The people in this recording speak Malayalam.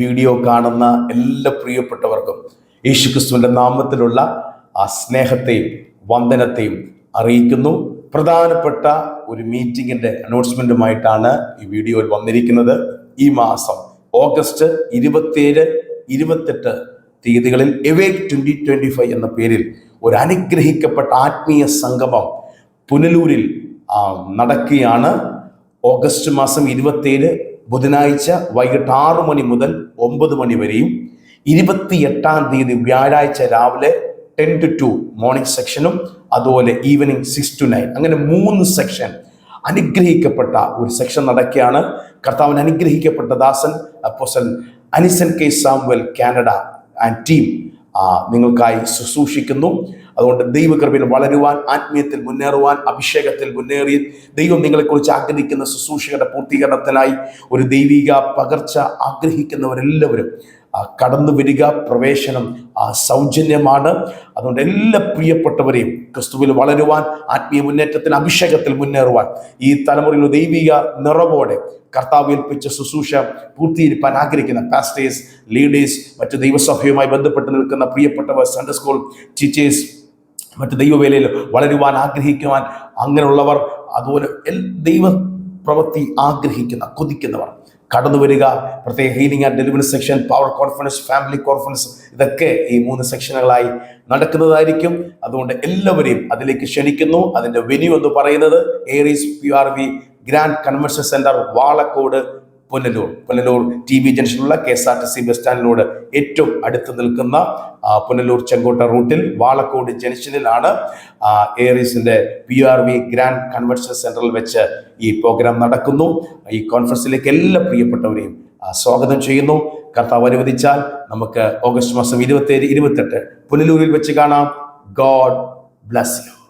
വീഡിയോ കാണുന്ന എല്ലാ പ്രിയപ്പെട്ടവർക്കും യേശുക്രിസ്തുവിന്റെ നാമത്തിലുള്ള ആ സ്നേഹത്തെയും വന്ദനത്തെയും അറിയിക്കുന്നു. പ്രധാനപ്പെട്ട ഒരു മീറ്റിംഗിന്റെ അനൗൺസ്മെന്റുമായിട്ടാണ് ഈ വീഡിയോയിൽ വന്നിരിക്കുന്നത്. ഈ മാസം ഓഗസ്റ്റ് ഇരുപത്തിയേഴ് ഇരുപത്തെട്ട് തീയതികളിൽ എവേക് ട്വന്റി ട്വന്റി ഫൈവ് എന്ന പേരിൽ ഒരു അനുഗ്രഹിക്കപ്പെട്ട ആത്മീയ സംഗമം പുനലൂരിൽ നടക്കുകയാണ്. ഓഗസ്റ്റ് മാസം ഇരുപത്തിയേഴ് ബുധനാഴ്ച വൈകിട്ട് ആറു മണി മുതൽ ഒമ്പത് മണി വരെയും ഇരുപത്തിയെട്ടാം തീയതി വ്യാഴാഴ്ച രാവിലെ ടെൻ ടു ടു മോർണിംഗ് സെക്ഷനും അതുപോലെ ഈവനിങ് സിക്സ് ടു നയൻ അങ്ങനെ മൂന്ന് സെക്ഷൻ അനുഗ്രഹിക്കപ്പെട്ട ഒരു സെക്ഷൻ നടക്കുകയാണ്. കർത്താവിന് അനുഗ്രഹിക്കപ്പെട്ട ദാസൻ apostle Anison K Samuel Canada and team നിങ്ങൾക്കായി ശുശ്രൂഷിക്കുന്നു. അതുകൊണ്ട് ദൈവകൃപയിൽ വളരുവാൻ ആത്മീയത്തിൽ മുന്നേറുവാൻ അഭിഷേകത്തിൽ മുന്നേറി ദൈവം നിങ്ങളെക്കുറിച്ച് ആഗ്രഹിക്കുന്ന ശുശ്രൂഷകളുടെ പൂർത്തീകരണത്തിനായി ഒരു ദൈവിക പകർച്ച ആഗ്രഹിക്കുന്നവരെല്ലാവരും കടന്നു വരിക പ്രവേശനം സൗജന്യമാണ്. അതുകൊണ്ട് എല്ലാ പ്രിയപ്പെട്ടവരെയും ക്രിസ്തുവിൽ വളരുവാൻ ആത്മീയ മുന്നേറ്റത്തിൽ അഭിഷേകത്തിൽ മുന്നേറുവാൻ ഈ തലമുറയിൽ ദൈവിക നിറവോടെ കർത്താവ് ഏൽപ്പിച്ച ശുശ്രൂഷ പൂർത്തീകരിക്കാൻ ആഗ്രഹിക്കുന്ന പാസ്റ്റേഴ്സ് ലീഡേഴ്സ് മറ്റ് ദൈവസഭയുമായി ബന്ധപ്പെട്ട് നിൽക്കുന്ന പ്രിയപ്പെട്ടവർ സൺഡേ സ്കൂൾ ടീച്ചേഴ്സ് മറ്റ് ദൈവവേലയിൽ വളരുവാൻ ആഗ്രഹിക്കുവാൻ അങ്ങനെയുള്ളവർ അതുപോലെ ദൈവ പ്രവൃത്തി ആഗ്രഹിക്കുന്ന കൊതിക്കുന്നവർ. കടന്നു വരിക പ്രത്യേക healing and delivery section power conference family conference ഇതൊക്കെ ഈ മൂന്ന് സെക്ഷനുകളായി നടക്കുന്നതായിരിക്കും. അതുകൊണ്ട് എല്ലാവരെയും അതിലേക്ക് ക്ഷണിക്കുന്നു. അതിന്റെ വെന്യൂ എന്ന് പറയുന്നത് Aries P R V grand convention centre Valakode Punalur. Punalur T V ജംഗ്ഷനിലുള്ള K S R T C bus സ്റ്റാൻഡിനോട് ഏറ്റവും അടുത്ത് നിൽക്കുന്ന പുനലൂർ ചെങ്കോട്ട റൂട്ടിൽ വാളക്കോട് ജംഗ്ഷനിലാണ് ആ, ഏറീസിന്റെ P R V grand convention സെന്ററിൽ വെച്ച് ഈ പ്രോഗ്രാം നടക്കുന്നു. ഈ കോൺഫറൻസിലേക്ക് എല്ലാ പ്രിയപ്പെട്ടവരെയും സ്വാഗതം ചെയ്യുന്നു. കർത്താവ് അനുവദിച്ചാൽ നമുക്ക് ഓഗസ്റ്റ് മാസം ഇരുപത്തി ഏഴ് ഇരുപത്തെട്ട് പുനലൂരിൽ വെച്ച് കാണാം. God bless you.